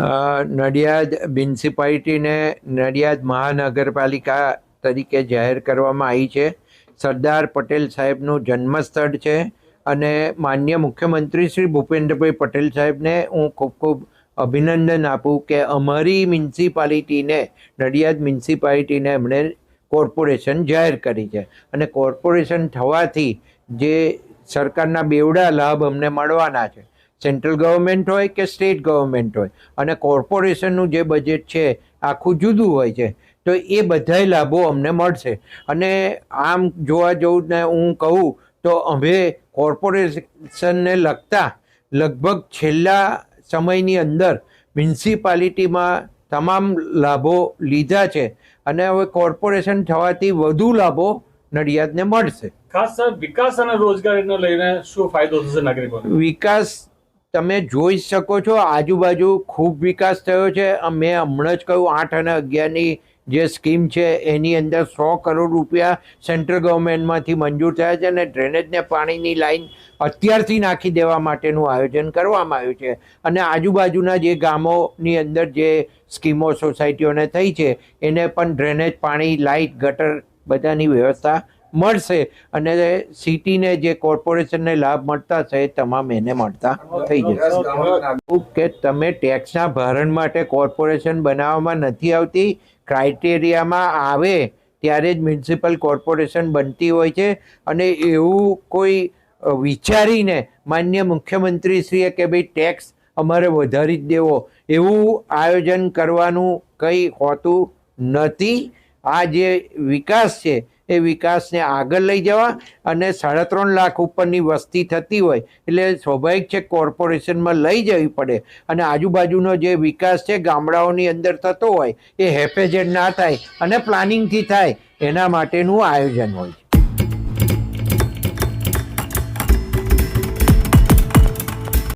નડિયાદ મ્યુનિસિપાલિટીને નડિયાદ મહાનગરપાલિકા તરીકે જાહેર કરવામાં આવી છે. સરદાર પટેલ સાહેબનું જન્મસ્થળ છે અને માન્ય મુખ્યમંત્રી શ્રી ભૂપેન્દ્રભાઈ પટેલ સાહેબને હું ખૂબ ખૂબ અભિનંદન આપું કે અમારી મ્યુનિસિપાલિટીને, નડિયાદ મ્યુનિસિપાલિટીને એમણે કોર્પોરેશન જાહેર કરી છે. અને કોર્પોરેશન થવાથી જે સરકારના બેવડા લાભ અમને મળવાના છે. સેન્ટ્રલ ગવર્મેન્ટ હોય કે સ્ટેટ ગવર્મેન્ટ હોય? અને કોર્પોરેશનનું જે બજેટ છે આખું જુદું હોય છે તો એ બધાય લાભો અમને મળશે. અને આમ જોવા જવું ને હું કહું તો અમે કોર્પોરેશનને લગતા લગભગ છેલ્લા સમયની અંદર મ્યુનિસિપાલિટીમાં તમામ લાભો લીધા છે અને હવે કોર્પોરેશન થવાથી વધુ લાભો નડિયાદને મળશે. ખાસ વિકાસ અને રોજગારીને લઈને શું ફાયદો થશે નાગરિકોને? વિકાસ તમે જોઈ શકો છો, આજુબાજુ ખૂબ વિકાસ થયો છે. મેં હમણાં જ કહ્યું, આઠ અને અગિયારની જે સ્કીમ છે, એની અંદર સો કરોડ રૂપિયા સેન્ટ્રલ ગવર્મેન્ટમાંથી મંજૂર થયા છે અને ડ્રેનેજને પાણીની લાઇન અત્યારથી નાખી દેવા માટેનું આયોજન કરવામાં આવ્યું છે. અને આજુબાજુના જે ગામોની અંદર જે સ્કીમો સોસાયટીઓને થઈ છે, એને પણ ડ્રેનેજ, પાણી લાઇટ ગટર બધાની વ્યવસ્થા મળશે. અને સિટીને જે કોર્પોરેશનને લાભ મળતા છે તમામ એને મળતા થઈ જશે કે તમે ટેક્સના ભરણ માટે કોર્પોરેશન બનાવવામાં નથી આવતી ક્રાઇટેરિયામાં આવે ત્યારે જ મ્યુનિસિપલ કોર્પોરેશન બનતી હોય છે. અને એવું કોઈ વિચારીને માન્ય મુખ્યમંત્રીશ્રીએ કે ભાઈ ટેક્સ અમારે વધારી જ દેવો એવું આયોજન કરવાનું કંઈ હોતું નથી. આ જે વિકાસ છે એ વિકાસને આગળ લઈ જવા અને સાડા ત્રણ લાખ ઉપરની વસ્તી થતી હોય એટલે સ્વાભાવિક છે કોર્પોરેશનમાં લઈ જવી પડે. અને આજુબાજુનો જે વિકાસ છે ગામડાઓની અંદર થતો હોય એ હેફેજેડ ના થાય અને પ્લાનિંગથી થાય એના માટેનું આયોજન હોય